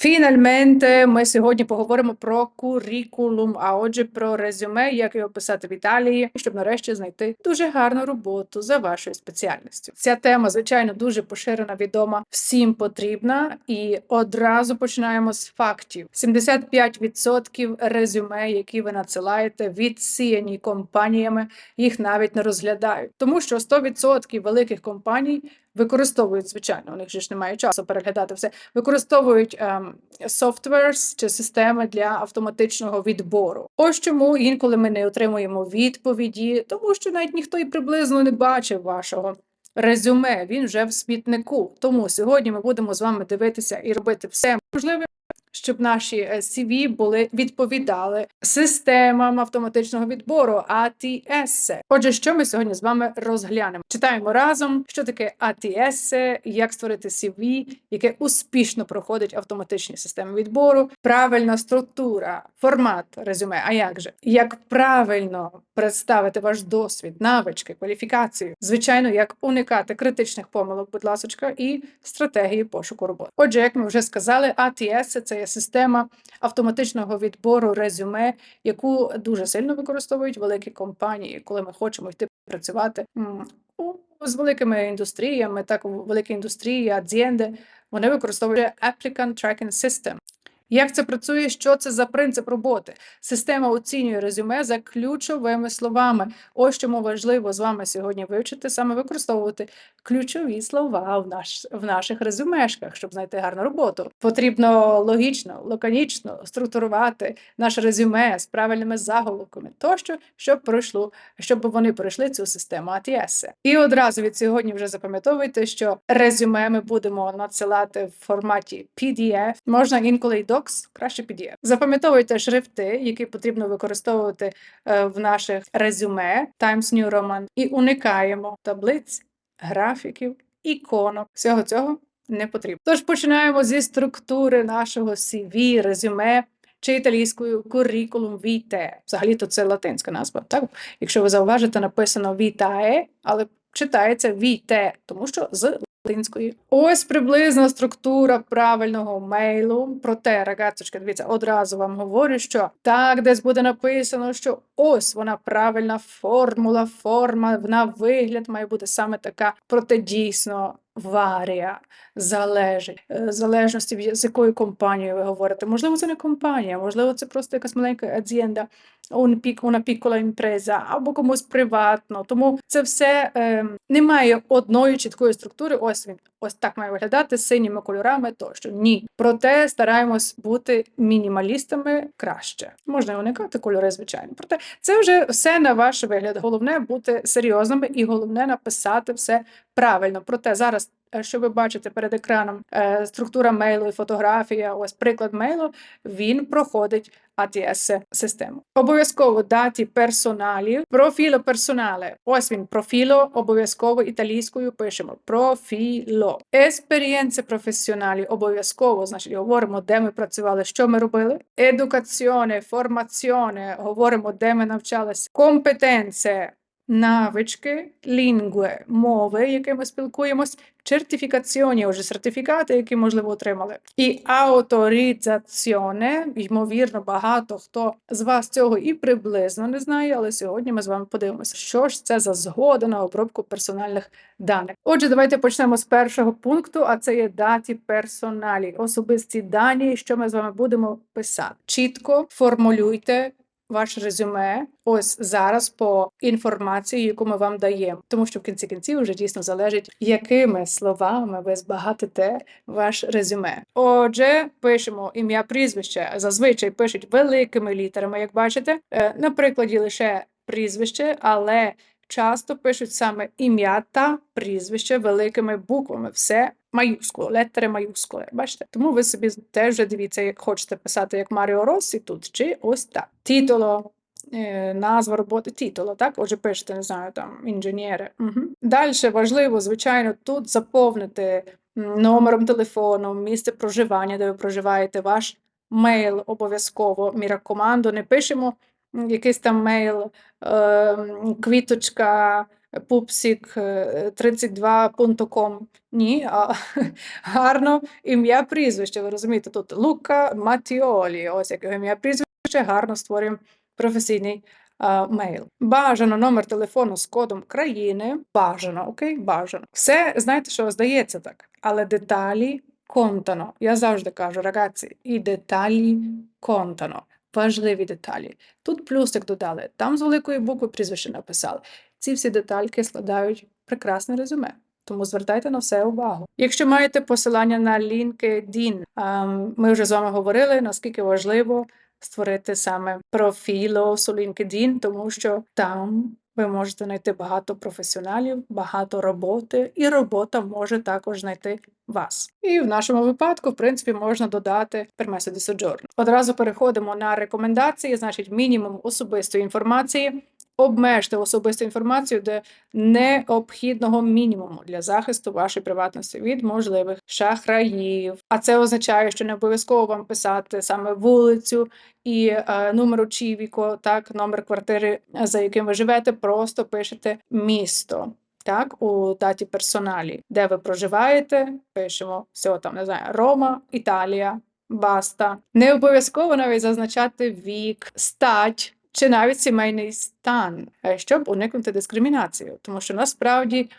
Фінальменте, ми сьогодні поговоримо про курікулум, а отже, про резюме, як його писати в Італії, щоб нарешті знайти дуже гарну роботу за вашою спеціальністю. Ця тема, звичайно, дуже поширена, відома, всім потрібна, і одразу починаємо з фактів: 75% резюме, які ви надсилаєте, відсіяні компаніями, їх навіть не розглядають, тому що 100% великих компаній використовують, звичайно, у них ж немає часу переглядати все. Використовують ем, softwares чи системи для автоматичного відбору. Ось чому інколи ми не отримуємо відповіді, тому що навіть ніхто і приблизно не бачив вашого. Резюме він вже в смітнику. Тому сьогодні ми будемо з вами дивитися і робити все можливе, щоб наші е, CV були відповідали системам автоматичного відбору ATS. Отже, що ми сьогодні з вами розглянемо? Читаємо разом, що таке ATS, як створити CV, яке успішно проходить автоматичні системи відбору, правильна структура, формат резюме. А як же? Як правильно представити ваш досвід, навички, кваліфікацію? Звичайно, як уникати критичних помилок, будь ласочка, і стратегії пошуку роботи. Отже, як ми вже сказали, ATS – це є система автоматичного відбору резюме, яку дуже сильно використовують великі компанії, коли ми хочемо йти працювати у- з великими індустріями, так великі індустрії, адзієнди, вони використовують Applicant Tracking System. Як це працює? Що це за принцип роботи? Система оцінює резюме за ключовими словами. Ось чому важливо з вами сьогодні вивчити саме використовувати ключові слова в наш в наших резюмешках, щоб знайти гарну роботу. Потрібно логічно, лаконічно структурувати наше резюме з правильними заголовками, тощо, щоб пройшло, щоб вони пройшли цю систему ATS. І одразу від сьогодні вже запам'ятовуйте, що резюме ми будемо надсилати в форматі PDF, можна інколи й Docs, краще PDF. Запам'ятовуйте шрифти, які потрібно використовувати е, в наших резюме Times New Roman, і уникаємо таблиць, графіків, іконок. Всього цього не потрібно. Тож починаємо зі структури нашого CV, резюме. Чи італійською curriculum vitae. Взагалі-то це латинська назва. Так? Якщо ви зауважите, написано vitae, але читається vitae, тому що з латинської. Ось приблизна структура правильного мейлу. Проте, рагацочка, дивіться, одразу вам говорю, що так, десь буде написано, що ось вона правильна формула, форма, вона вигляд має бути саме така. Проте дійсно варія залежить е, в залежності з якою компанією ви говорите. Можливо, це не компанія, можливо, це просто якась маленька pic- una piccola impresa, або комусь приватно. Тому це все е, немає одної чіткої структури. Ось він ось так має виглядати з синіми кольорами. Тощо ні. Проте стараємось бути мінімалістами краще. Можна уникати кольори, звичайно. Проте це вже все на ваш вигляд. Головне бути серйозними і головне написати все правильно. Проте зараз. е, Що ви бачите перед екраном е, структура мейлу і фотографія, ось приклад мейлу, він проходить ATS систему. Обов'язково даті персоналі, профіло персонале. Ось він профіло, обов'язково італійською пишемо профіло. Есперієнце професіоналі обов'язково, значить, говоримо, де ми працювали, що ми робили. Едукаціоне, формаціоне, говоримо, де ми навчалися. Компетенце, навички, лінгве, мови, якими спілкуємось, сертифікаціоні, вже сертифікати, які, можливо, отримали. І авторизаціоне, ймовірно, багато хто з вас цього і приблизно не знає, але сьогодні ми з вами подивимося, що ж це за згода на обробку персональних даних. Отже, давайте почнемо з першого пункту, а це є даті персоналі, особисті дані, що ми з вами будемо писати. Чітко формулюйте ваше резюме ось зараз по інформації, яку ми вам даємо, тому що в кінці кінців вже дійсно залежить, якими словами ви збагатите ваш резюме. Отже, пишемо ім'я прізвище. Зазвичай пишуть великими літерами, як бачите. Е, На прикладі лише прізвище, але часто пишуть саме ім'я та прізвище великими буквами. Все маюскуло, летери маюскули. Бачите? Тому ви собі теж вже дивіться, як хочете писати як Маріо Россі тут, чи ось так. Тітуло, е, назва роботи, тітуло, так? Отже, пишете, не знаю, там інженєри. Угу. Далі важливо, звичайно, тут заповнити номером телефону, місце проживання, де ви проживаєте, ваш мейл обов'язково. Міракоманду не пишемо якийсь там мейл, е, квіточка пупсік е, 32.com. Ні, а гарно ім'я прізвище. Ви розумієте, тут Лука Матіолі. Ось як його ім'я прізвище, гарно створюємо професійний мейл. Бажано номер телефону з кодом країни. Бажано, окей, бажано. Все, знаєте, що здається так. Але деталі контано. Я завжди кажу, рагazzi, і деталі контано. Важливі деталі. Тут плюсик додали, там з великої букви прізвище написали. Ці всі детальки складають прекрасне резюме. Тому звертайте на все увагу. Якщо маєте посилання на LinkedIn, ми вже з вами говорили, наскільки важливо створити саме профілос у LinkedIn, тому що там ви можете знайти багато професіоналів, багато роботи, і робота може також знайти вас. І в нашому випадку, в принципі, можна додати di soggiorno. Одразу переходимо на рекомендації, значить, мінімум особистої інформації. Обмежте особисту інформацію до необхідного мінімуму для захисту вашої приватності від можливих шахраїв. А це означає, що не обов'язково вам писати саме вулицю і е, номер очівіко, так, номер квартири, за яким ви живете, просто пишете місто. Так, у даті персоналі, де ви проживаєте, пишемо все там, не знаю, Рома, Італія, Баста. Не обов'язково навіть зазначати вік, стать чи навіть сімейний стан, е, щоб уникнути дискримінацію, тому що насправді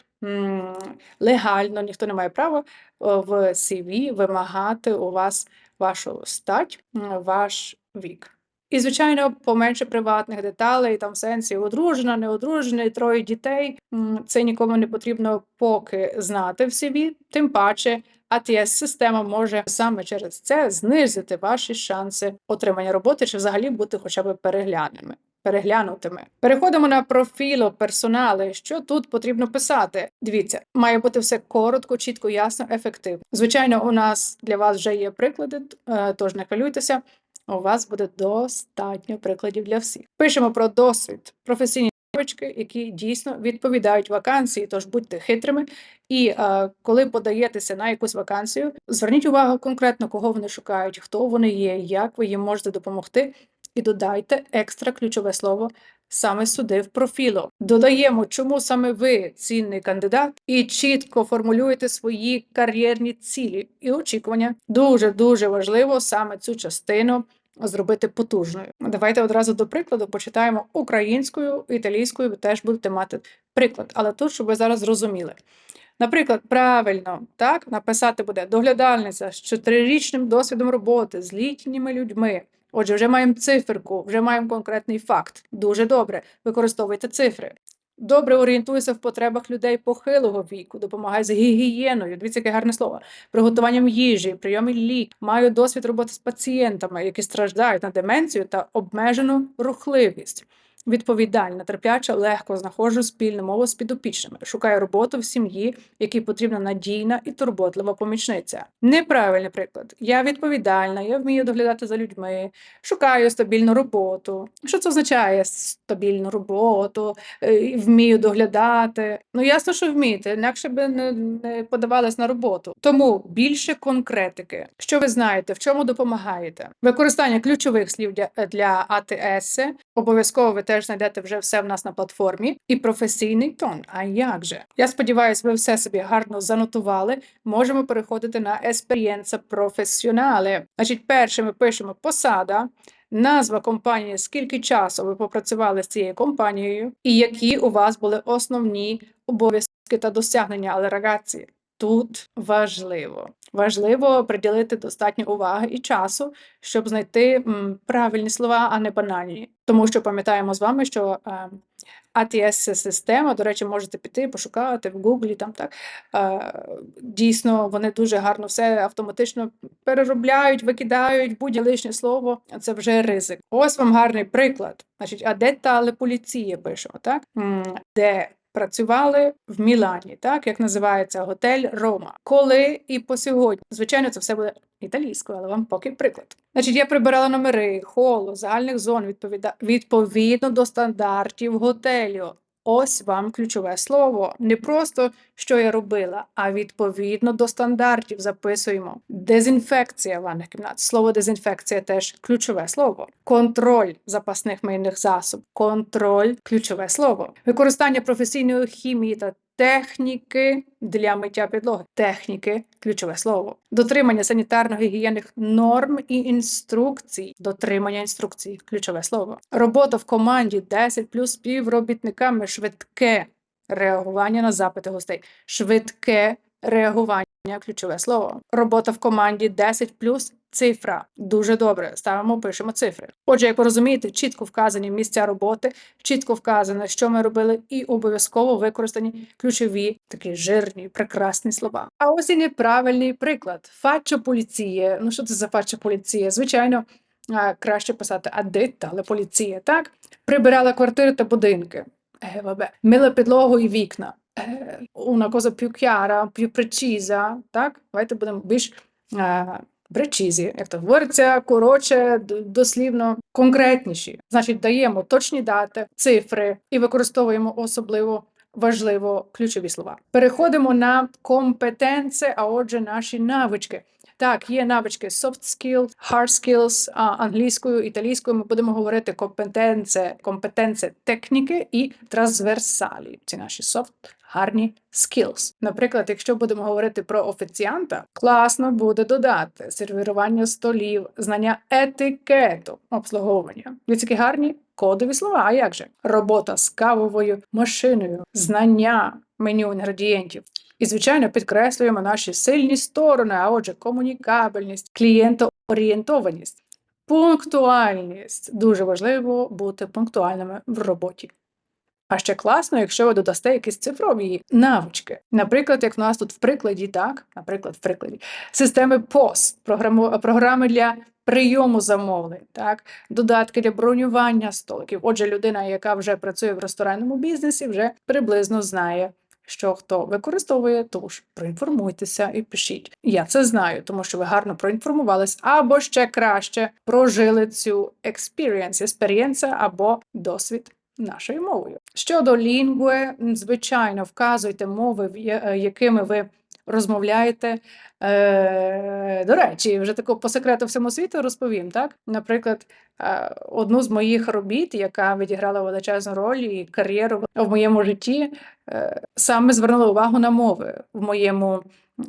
легально ніхто не має права в CV вимагати у вас вашу стать, ваш вік. І, звичайно, поменше приватних деталей, там в сенсі одружена, не одружена, троє дітей. Це нікому не потрібно поки знати в CV, тим паче ATS-система може саме через це знизити ваші шанси отримання роботи чи взагалі бути хоча б перегляненими. Переглянутими. Переходимо на профіло персонали. Що тут потрібно писати? Дивіться, має бути все коротко, чітко, ясно, ефективно. Звичайно, у нас для вас вже є приклади, е, тож не хвилюйтеся. У вас буде достатньо прикладів для всіх. Пишемо про досвід, професійні навички, які дійсно відповідають вакансії, тож будьте хитрими. І е, коли подаєтеся на якусь вакансію, зверніть увагу конкретно, кого вони шукають, хто вони є, як ви їм можете допомогти, і додайте екстра ключове слово саме сюди в профілу. Додаємо, чому саме ви цінний кандидат, і чітко формулюєте свої кар'єрні цілі і очікування. Дуже дуже важливо саме цю частину. Зробити потужною. Давайте одразу до прикладу почитаємо українською, італійською, ви теж будете мати приклад, але тут, щоб ви зараз зрозуміли. Наприклад, правильно так написати буде доглядальниця з чотирирічним досвідом роботи з літніми людьми. Отже, вже маємо циферку, вже маємо конкретний факт. Дуже добре. Використовуйте цифри. Добре орієнтуюся в потребах людей похилого віку, допомагаю з гігієною. Дивіться, яке гарне слово. Приготуванням їжі, прийомі лік. Маю досвід роботи з пацієнтами, які страждають на деменцію та обмежену рухливість. Відповідальна, терпляча, легко знаходжу спільну мову з підопічними. Шукаю роботу в сім'ї, якій потрібна надійна і турботлива помічниця. Неправильний приклад. Я відповідальна, я вмію доглядати за людьми, шукаю стабільну роботу. Що це означає стабільну роботу, е, вмію доглядати? Ну ясно, що вмієте, інакше би не, не подавались на роботу. Тому більше конкретики. Що ви знаєте, в чому допомагаєте? Використання ключових слів для, для АТС обов'язково теж знайдете вже все в нас на платформі. І професійний тон. А як же? Я сподіваюся, ви все собі гарно занотували. Можемо переходити на есперієнца професіонале. Значить, перше ми пишемо посада. Назва компанії, скільки часу ви попрацювали з цією компанією, і які у вас були основні обов'язки та досягнення, але. Тут важливо. Важливо приділити достатньо уваги і часу, щоб знайти правильні слова, а не банальні. Тому що пам'ятаємо з вами, що е, ATS-система, до речі, можете піти, пошукати в Гуглі, там так е, дійсно вони дуже гарно все автоматично переробляють, викидають будь-яке лишнє слово. Це вже ризик. Ось вам гарний приклад. Значить, а де та поліція пишемо, так? Де працювали в Мілані, так як називається готель Рома. Коли і по сьогодні, звичайно, це все буде італійською, але вам поки приклад. Значить, я прибирала номери, холу, загальних зон відповіда... відповідно до стандартів готелю. Ось вам ключове слово. Не просто що я робила, а відповідно до стандартів записуємо. Дезінфекція ванних кімнат. Слово дезінфекція теж ключове слово. Контроль запасних мийних засобів. Контроль ключове слово. Використання професійної хімії та техніки для миття підлоги. Техніки ключове слово. Дотримання санітарно-гігієнних норм і інструкцій. Дотримання інструкцій ключове слово. Робота в команді 10 плюс співробітниками швидке реагування на запити гостей. Швидке реагування ключове слово. Робота в команді 10 плюс цифра. Дуже добре. Ставимо, пишемо цифри. Отже, як ви розумієте, чітко вказані місця роботи, чітко вказано, що ми робили, і обов'язково використані ключові такі жирні, прекрасні слова. А ось і неправильний приклад. Фачо поліція. Ну що це за фачо поліція? Звичайно. Краще писати адит, але поліція, так? Прибирала квартири та будинки. Eh, vabbè. Мила підлогу і вікна. Е, Una cosa più chiara, più precisa, так? Давайте будемо більш е, прецізі, як то говориться, коротше, дослівно конкретніші. Значить, даємо точні дати, цифри і використовуємо особливо важливо ключові слова. Переходимо на компетенції, а отже, наші навички. Так, є навички soft skills, hard skills, англійською, італійською ми будемо говорити компетенція, компетенція техніки і трансверсалі. Ці наші soft, гарні skills. Наприклад, якщо будемо говорити про офіціанта, класно буде додати сервірування столів, знання етикету, обслуговування. Ви такі гарні кодові слова. А як же? Робота з кавовою машиною, знання меню інгредієнтів. І, звичайно, підкреслюємо наші сильні сторони, а отже, комунікабельність, клієнтоорієнтованість, пунктуальність. Дуже важливо бути пунктуальними в роботі. А ще класно, якщо ви додасте якісь цифрові навички. Наприклад, як в нас тут в прикладі, так, наприклад, в прикладі системи POS, програми для прийому замовлень, так, додатки для бронювання столиків. Отже, людина, яка вже працює в ресторанному бізнесі, вже приблизно знає. Що хто використовує, тож проінформуйтеся і пишіть. Я це знаю, тому що ви гарно проінформувались, або ще краще прожили цю experience, experience або досвід нашою мовою. Щодо лінгве, звичайно, вказуйте мови, е, якими ви розмовляєте. Е, до речі, вже таку по секрету всьому світу розповім. Так, наприклад, е, одну з моїх робіт, яка відіграла величезну роль і кар'єру в моєму житті, е, саме звернула увагу на мови в моєму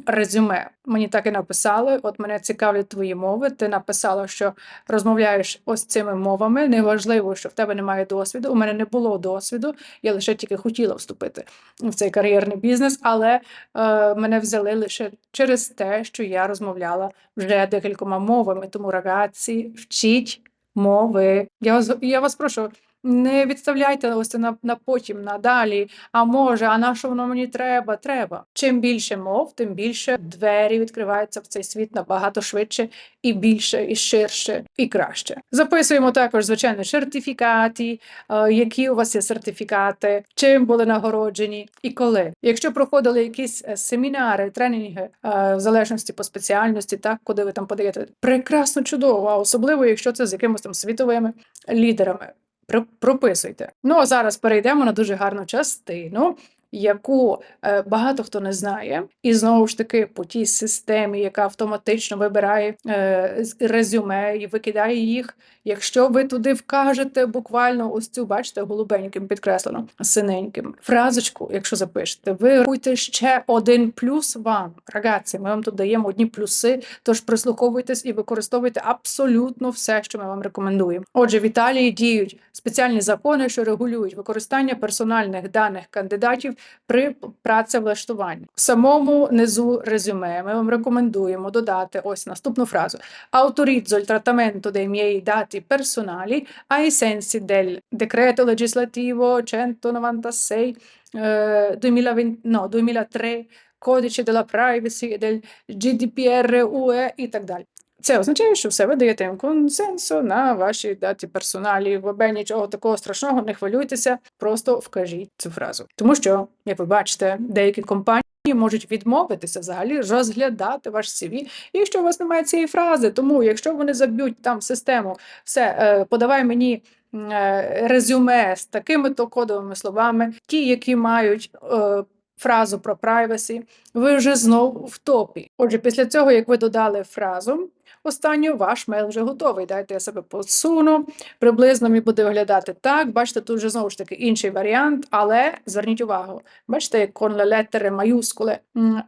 резюме. Мені так і написали: от мене цікавлять твої мови. Ти написала, що розмовляєш ось цими мовами. Неважливо, що в тебе немає досвіду. У мене не було досвіду, я лише тільки хотіла вступити в цей кар'єрний бізнес, але е, мене взяли лише через те, що я розмовляла вже декількома мовами. Тому рагації, вчіть мови. Я вас, я вас прошу. Не відставляйте ось на, на потім, на далі. А може, а на що воно мені треба? Треба. Чим більше мов, тим більше двері відкриваються в цей світ набагато швидше і більше, і ширше, і краще. Записуємо також, звичайно, сертифікати, е, які у вас є сертифікати, чим були нагороджені і коли. Якщо проходили якісь е, семінари, тренінги, е, в залежності по спеціальності, так куди ви там подаєте, прекрасно чудово, а особливо, якщо це з якимось там світовими лідерами. Про- Прописуйте. Ну а зараз перейдемо на дуже гарну частину, яку е, багато хто не знає, і знову ж таки по тій системі, яка автоматично вибирає е, резюме і викидає їх. Якщо ви туди вкажете буквально ось цю, бачите, голубеньким підкреслено синеньким фразочку, якщо запишете, ви рахуйте ще один плюс вам. Рагаці, ми вам тут даємо одні плюси, тож прислуховуйтесь і використовуйте абсолютно все, що ми вам рекомендуємо. Отже, в Італії діють спеціальні закони, що регулюють використання персональних даних кандидатів при працевлаштуванні. В самому низу резюме ми вам рекомендуємо додати ось наступну фразу: Autorizzo il trattamento dei miei dati personali ai sensi del decreto legislativo 196 eh, 2020, no, 2003, кодичі della privacy, del GDPR UE і так далі. Це означає, що все ви даєте консенсу на ваші даті персоналі. ВБ нічого такого страшного, не хвилюйтеся, просто вкажіть цю фразу. Тому що, як ви бачите, деякі компанії можуть відмовитися взагалі розглядати ваш CV, якщо у вас немає цієї фрази. Тому, якщо вони заб'ють там систему, все, е, подавай мені. е, Резюме з такими то кодовими словами, ті, які мають е, фразу про privacy, ви вже знову в топі. Отже, після цього, як ви додали фразу, останню ваш мейл вже готовий. Дайте я себе посуну. Приблизно мій буде виглядати так. Бачите, тут вже знову ж таки інший варіант, але зверніть увагу, бачите, як le lettere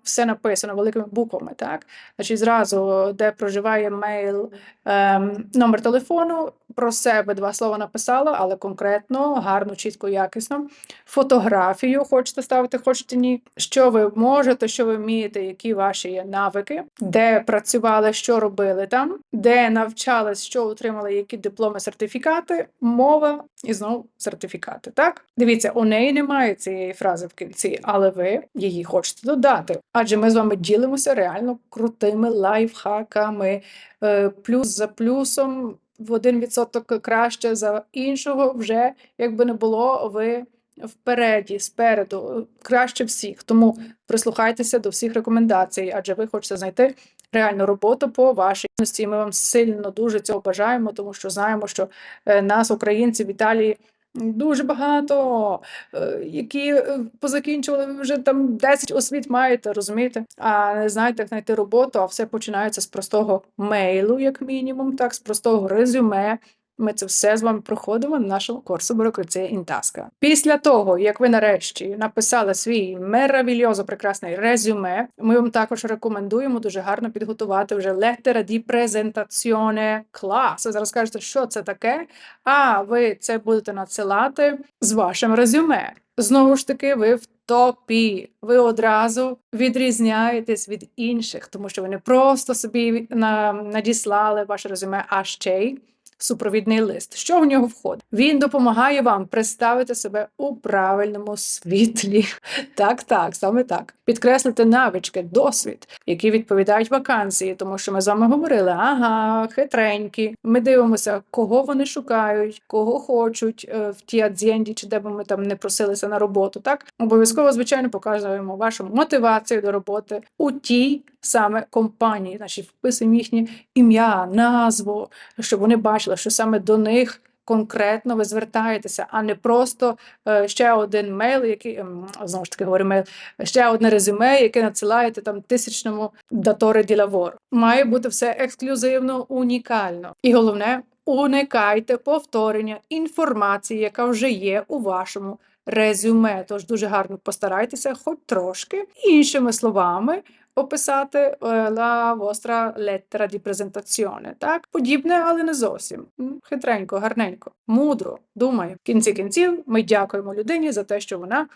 все написано великими буквами. Так, значить, зразу, де проживає мейл, ем, номер телефону. Про себе два слова написала, але конкретно, гарно, чітко, якісно. Фотографію хочете ставити, хочете ні. Що ви можете, що ви вмієте, які ваші є навики, де працювали, що робили там, де навчались, що отримали, які дипломи, сертифікати, мова і знову сертифікати. Так, дивіться, у неї немає цієї фрази в кінці, але ви її хочете додати. Адже ми з вами ділимося реально крутими лайфхаками, е, плюс за плюсом в один відсоток краще за іншого, вже якби не було, ви впереді, спереду, краще всіх. Тому прислухайтеся до всіх рекомендацій, адже ви хочете знайти реальну роботу по вашій діяльності. І Ми вам сильно дуже цього бажаємо, тому що знаємо, що е, нас, українців в Італії. Дуже багато, е, які е, позакінчували вже там 10 освіт маєте, розумієте? А не знаєте, як знайти роботу, а все починається з простого мейлу, як мінімум, так, з простого резюме. Ми це все з вами проходимо на нашому курсу бюрократія Інтаска. Після того, як ви нарешті написали свій меравільозо прекрасний резюме, ми вам також рекомендуємо дуже гарно підготувати вже летера ді презентаціоне клас. Зараз кажете, що це таке, а ви це будете надсилати з вашим резюме. Знову ж таки, ви в топі. Ви одразу відрізняєтесь від інших, тому що ви не просто собі надіслали ваше резюме, а ще й супровідний лист. Що в нього входить? Він допомагає вам представити себе у правильному світлі. Так, так, саме так. Підкреслити навички, досвід, які відповідають вакансії, тому що ми з вами говорили, ага, хитренькі. Ми дивимося, кого вони шукають, кого хочуть е, в тій адзєнді, чи де би ми там не просилися на роботу. Так обов'язково, звичайно, показуємо вашу мотивацію до роботи у тій саме компанії, значить, вписуємо їхнє ім'я, назву, щоб вони бачили, що саме до них. Конкретно ви звертаєтеся, а не просто е, ще один мейл, який ем, знову ж таки говорю мейл, ще одне резюме, яке надсилаєте там тисячному даторе ділавор. Має бути все ексклюзивно, унікально. І головне, уникайте повторення інформації, яка вже є у вашому резюме. Тож дуже гарно постарайтеся, хоч трошки іншими словами описати la vostra lettera di presentazione. Так, подібне, але не зовсім. Хитренько, гарненько, мудро. Думаю. В кінці кінців ми дякуємо людині за те, що вона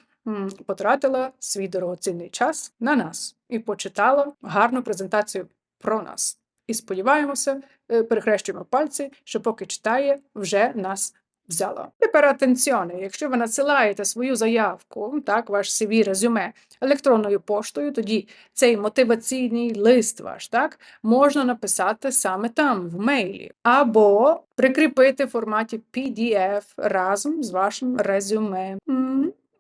потратила свій дорогоцінний час на нас і почитала гарну презентацію про нас. І сподіваємося, е, перехрещуємо пальці, що поки читає, вже нас взяла. Тепер атенціоне, якщо ви надсилаєте свою заявку, так, ваш CV резюме електронною поштою, тоді цей мотиваційний лист ваш так, можна написати саме там, в мейлі, або прикріпити в форматі PDF разом з вашим резюме.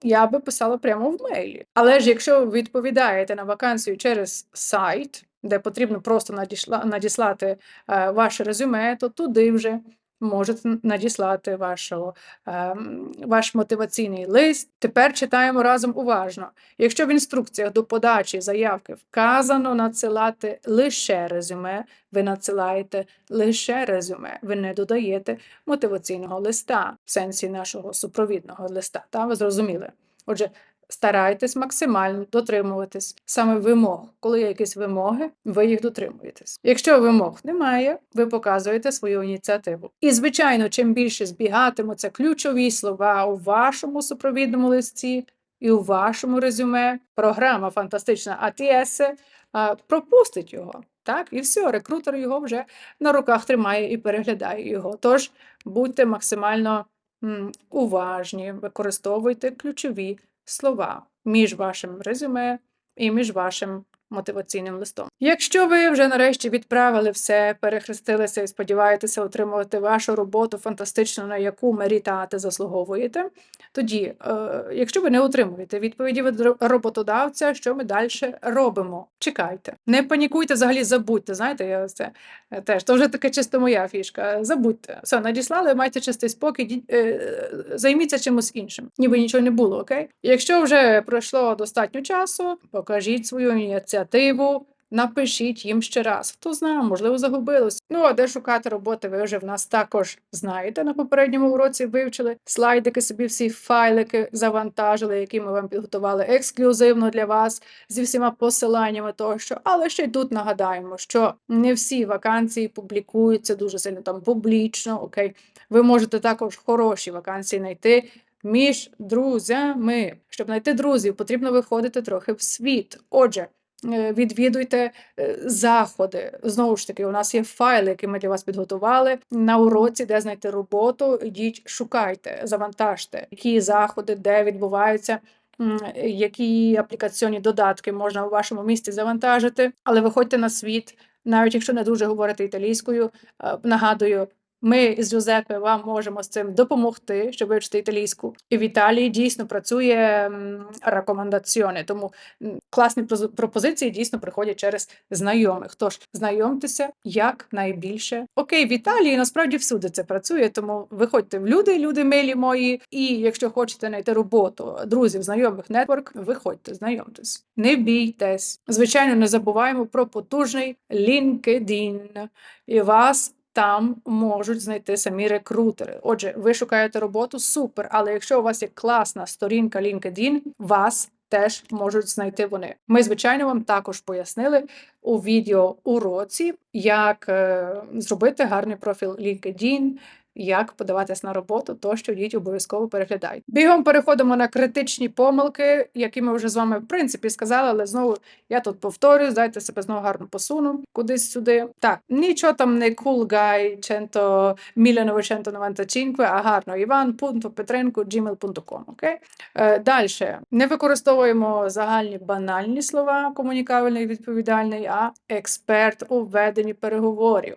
Я би писала прямо в мейлі. Але ж якщо ви відповідаєте на вакансію через сайт, де потрібно просто надішла, надіслати е, ваше резюме, то туди вже можете надіслати вашого, ем, ваш мотиваційний лист. Тепер читаємо разом уважно. Якщо в інструкціях до подачі заявки вказано надсилати лише резюме, ви надсилаєте лише резюме, ви не додаєте мотиваційного листа в сенсі нашого супровідного листа. Та ви зрозуміли? Отже, старайтесь максимально дотримуватись саме вимог. Коли є якісь вимоги, ви їх дотримуєтесь. Якщо вимог немає, ви показуєте свою ініціативу. І, звичайно, чим більше збігатимуться ключові слова у вашому супровідному листі і у вашому резюме, програма фантастична ATS а, пропустить його. Так, і все, рекрутер його вже на руках тримає і переглядає його. Тож будьте максимально уважні, використовуйте ключові слова між вашим резюме і між вашим мотиваційним листом. Якщо ви вже нарешті відправили все, перехрестилися і сподіваєтеся отримувати вашу роботу фантастичну, на яку мерітати заслуговуєте, тоді, е, якщо ви не отримуєте відповіді від роботодавця, що ми далі робимо? Чекайте, не панікуйте, взагалі забудьте. Знаєте, я це е, теж то вже таке чисто моя фішка. Забудьте. Все, надіслали, майте чистий спокій, е, займіться чимось іншим, ніби нічого не було, окей? Якщо вже пройшло достатньо часу, покажіть свою ініціативу. Напишіть їм ще раз. Хто знає, можливо, загубилось. Ну а де шукати роботи, ви вже в нас також знаєте. На попередньому уроці вивчили слайдики, собі всі файлики завантажили, які ми вам підготували ексклюзивно для вас зі всіма посиланнями тощо. Але ще й тут нагадаємо, що не всі вакансії публікуються дуже сильно там публічно. Окей, ви можете також хороші вакансії знайти. Між друзями, щоб знайти друзів, потрібно виходити трохи в світ. Отже, відвідуйте е, заходи. Знову ж таки, у нас є файли, які ми для вас підготували на уроці, де знайти роботу. Йдіть, шукайте, завантажте, які заходи, де відбуваються. Які аплікаційні додатки можна у вашому місті завантажити, але виходьте на світ, навіть якщо не дуже говорите італійською. Е, Нагадую, ми з Джузеппе вам можемо з цим допомогти, щоб вивчити італійську. І в Італії дійсно працює рекомендаціони, тому класні пропозиції дійсно приходять через знайомих. Тож знайомтеся як найбільше. Окей, в Італії насправді всюди це працює, тому виходьте в люди, люди милі мої. І якщо хочете знайти роботу, друзів, знайомих, нетворк, виходьте, знайомтесь. Не бійтесь. Звичайно, не забуваємо про потужний LinkedIn. І вас там можуть знайти самі рекрутери. Отже, ви шукаєте роботу, супер. Але якщо у вас є класна сторінка LinkedIn, вас теж можуть знайти вони. Ми, звичайно, вам також пояснили у відео уроці, як е, зробити гарний профіль LinkedIn, як подаватись на роботу, то що йдіть обов'язково переглядайте. Бігом переходимо на критичні помилки, які ми вже з вами в принципі сказали, але знову я тут повторюю, дайте себе знову гарно посуну кудись сюди. Так, нічого там не cool guy 100 1995, а гарно ivan.petrenko.gmail.com, окей? Е, Далі. Не використовуємо загальні банальні слова, комунікабельний відповідальний, а експерт у веденні переговорів,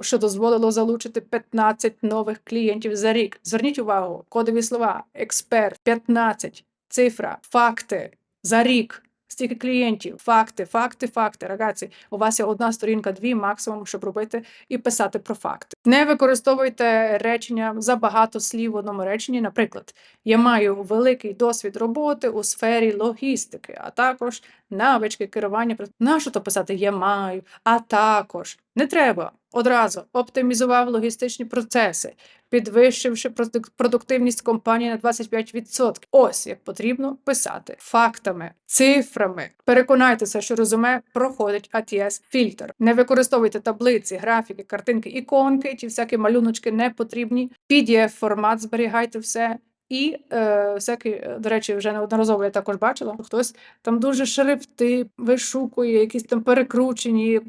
що дозволило залучити 15 нових клієнтів за рік. Зверніть увагу, кодові слова, експерт, 15, цифра, факти за рік. Стільки клієнтів, факти, факти, факти. Рагаці, у вас є одна сторінка, дві максимум, щоб робити і писати про факти. Не використовуйте речення за багато слів в одному реченні. Наприклад, я маю великий досвід роботи у сфері логістики, а також навички керування. Нащо то писати я маю, а також не треба. Одразу оптимізував логістичні процеси, підвищивши продук- продуктивність компанії на 25%. Ось як потрібно писати фактами, цифрами. Переконайтеся, що резюме проходить ATS фільтр. Не використовуйте таблиці, графіки, картинки, іконки, ті всякі малюночки не потрібні. PDF формат зберігайте все. І е, всякі, е, до речі, вже неодноразово я також бачила, хтось там дуже шрифти вишукує, якісь там перекручені.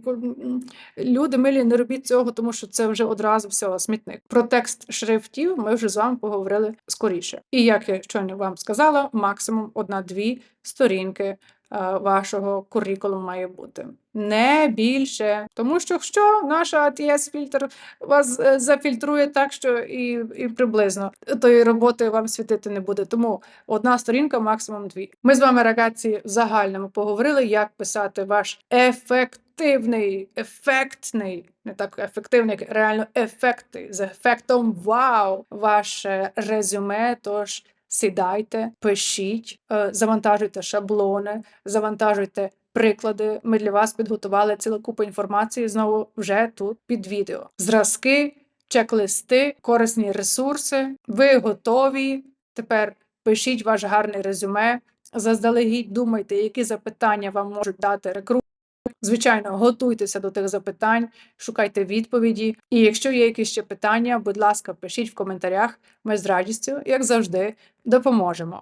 Люди милі, не робіть цього, тому що це вже одразу все смітник. Про текст шрифтів ми вже з вами поговорили скоріше. І як я щойно вам сказала, максимум одна-дві сторінки вашого куррикулуму має бути. Не більше. Тому що що наша ATS фільтр вас е, зафільтрує так, що і, і приблизно тої роботи вам світити не буде. Тому одна сторінка, максимум дві. Ми з вами, рагації, в загальному поговорили, як писати ваш ефективний, ефектний, не так ефективний, як реально ефектний, з ефектом вау, ваше резюме. Тож сідайте, пишіть, е, завантажуйте шаблони, завантажуйте. Приклади ми для вас підготували цілу купу інформації знову вже тут під відео. Зразки, чек-листи, корисні ресурси. Ви готові. Тепер пишіть ваш гарний резюме. Заздалегідь думайте, які запитання вам можуть дати рекрутери. Звичайно, готуйтеся до тих запитань, шукайте відповіді. І якщо є якісь ще питання, будь ласка, пишіть в коментарях. Ми з радістю, як завжди, допоможемо.